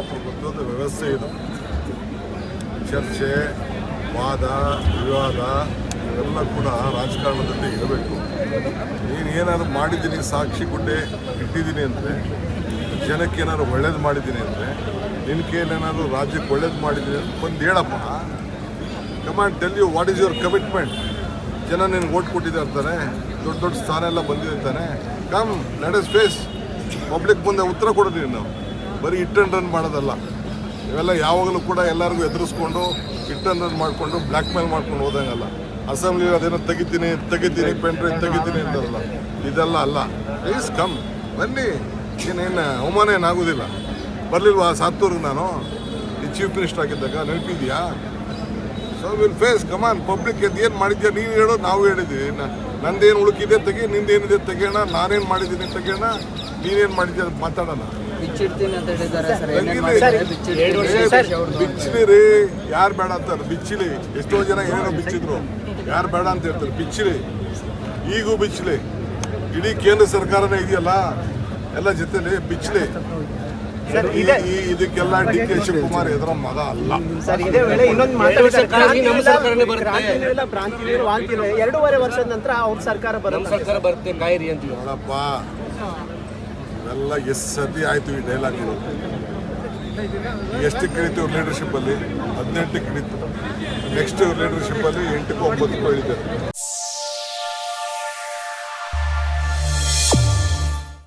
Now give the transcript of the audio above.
ಪ್ರಜಾಪ್ರಭುತ್ವದ ವ್ಯವಸ್ಥೆ ಇದು ಚರ್ಚೆ ವಾದ ವಿವಾದ ಇವೆಲ್ಲ ಕೂಡ ರಾಜಕಾರಣದಲ್ಲಿ ಇರಬೇಕು. ನೀನು ಏನಾದರೂ ಮಾಡಿದ್ದೀನಿ, ಸಾಕ್ಷಿ ಗುಡ್ಡೆ ಇಟ್ಟಿದ್ದೀನಿ ಅಂದರೆ, ಜನಕ್ಕೆ ಏನಾದ್ರು ಒಳ್ಳೇದು ಮಾಡಿದ್ದೀನಿ ಅಂದರೆ ನಿನ್ನ ರಾಜ್ಯಕ್ಕೆ ಒಳ್ಳೇದು ಮಾಡಿದ್ದೀನಿ ಅಂತ ಬಂದು ಹೇಳಪ್ಪ command tell you what is your commitment ಜನ ನಿನ್ಗೆ ಓಟ್ ಕೊಟ್ಟಿದ್ದಾರೆ ಅಂತಾನೆ ದೊಡ್ಡ ದೊಡ್ಡ ಸ್ಥಾನ ಎಲ್ಲ ಬಂದಿದೆ ಅಂತಾನೆ come let us face public ಮುಂದೆ ಉತ್ತರ ಕೊಡು ನೀನು. ಬರೀ ಇಟ್ ಅಂಡ್ ರನ್ ಮಾಡೋದಲ್ಲ. ಇವೆಲ್ಲ ಯಾವಾಗಲೂ ಕೂಡ ಎಲ್ಲರಿಗೂ ಎದುರಿಸ್ಕೊಂಡು ಇಟ್ ಅಂಡ್ ರನ್ ಮಾಡಿಕೊಂಡು ಬ್ಲ್ಯಾಕ್ ಮೇಲ್ ಮಾಡ್ಕೊಂಡು ಹೋದಂಗಲ್ಲ. ಅಸೆಂಬ್ಲಿ ಅದೇನೋ ತೆಗಿತೀನಿ ತೆಗಿತೀನಿ ಪೆನ್ ಡ್ರೈವ್ ತೆಗಿತೀನಿ ಅಂತಾರಲ್ಲ. ಇದೆಲ್ಲ ಅಲ್ಲ. ಪ್ಲೀಸ್ ಕಮ್ ಬನ್ನಿ. ಏನೇನು ಅವಮಾನ ಏನಾಗೋದಿಲ್ಲ ಬರಲಿಲ್ವಾ ಸಾತ್ತೂರ್ಗೆ ನಾನು? ಈ ಚೀಫ್ ಮಿನಿಸ್ಟರ್ ಆಗಿದ್ದಾಗ ನೆನಪಿದೆಯಾ? So will face common public ಎದ್ದು ಏನು ಮಾಡಿದ್ಯಾ? ನೀನು ಹೇಳೋ, ನಾವು ಹೇಳಿದ್ದೀವಿ ನಂದೇನು ಉಳುಕಿದೆ ತೆಗಿ, ನಿಂದೇನಿದೆ ತೆಗೋಣ ನಾನೇನು ಮಾಡಿದ್ದೀನಿ ತೆಗೋಣ ನೀನೇನು ಮಾಡಿದ್ಯಾ ಅಂತ ಮಾತಾಡೋಣ. ಬಿಚ್ಚಿಡ್ತೀನಿ ಅಂತ ಹೇಳಿದ್ದಾರೆ ಸರ್. ಏನೇನ್ ತೆಗೀರಿ. ಮಾಡಿದ್ದಾರೆ ಏ, ಬಿಚ್ಚಿಡ್ತೀನಿ. ಬಿಚ್ಚಿಲಿ ರೀ ಯಾರು ಬೇಡ ಅಂತಾರೆ. ಬಿಚ್ಚಿಲಿ. ಎಷ್ಟೋ ಜನ ಏನೇನೋ ಬಿಚ್ಚಿದ್ರು. ಯಾರು ಬೇಡ ಅಂತ ಹೇಳ್ತಾರೆ. ಬಿಚ್ಚಿಲಿ ಈಗೂ ಬಿಚ್ಚಲಿ. ಇಡೀ ಕೇಂದ್ರ ಸರ್ಕಾರನೇ ಇದೆಯಲ್ಲ? ಎಲ್ಲ ಜೊತೆಲಿ ಬಿಚ್ಚಲಿ. ಸರ್, ಇದೆ- ಈ ಇದಕ್ಕೆಲ್ಲ ಡಿ ಕೆ ಶಿವಕುಮಾರ್ ಎದುರ ಮಗ ಅಲ್ಲ. ಸರ್ ಇದೇ ವೇಳೆ ಇನ್ನೊಂದು ಎರಡು ವರ್ಷ ಕಾಲದಲ್ಲಿ ನಮ್ಮ ಸರ್ಕಾರನೇ ಬರುತ್ತೆ. ಎರಡೂವರೆ ವರ್ಷದ ನಂತರ ಅವ್ರ ಸರ್ಕಾರ ನಮ್ಮ ಬರುತ್ತೆ ಸರ್ಕಾರ ಬರುತ್ತೆ. ಕಾಯಿರಿ ಅಂತೀವಿ. ನೋಡಪ್ಪ. ಇವೆಲ್ಲ ಎಷ್ಟು ಸತಿ ಆಯ್ತು, ಈ ಡೈಲಾಗ್ ಎಷ್ಟು ಲೀಡರ್ಶಿಪ್ ಲೀಡರ್ಶಿಪ್ಪಲ್ಲಿ ಹದಿನೆಂಟಕ್ಕೆ ಕಡಿತು ನೆಕ್ಸ್ಟ್ ಲೀಡರ್ಶಿಪ್ಪಲ್ಲಿ ಎಂಟಕ್ಕೂ ಒಂಬತ್ತಕ್ಕೂ ಇಳಿತಾರೆ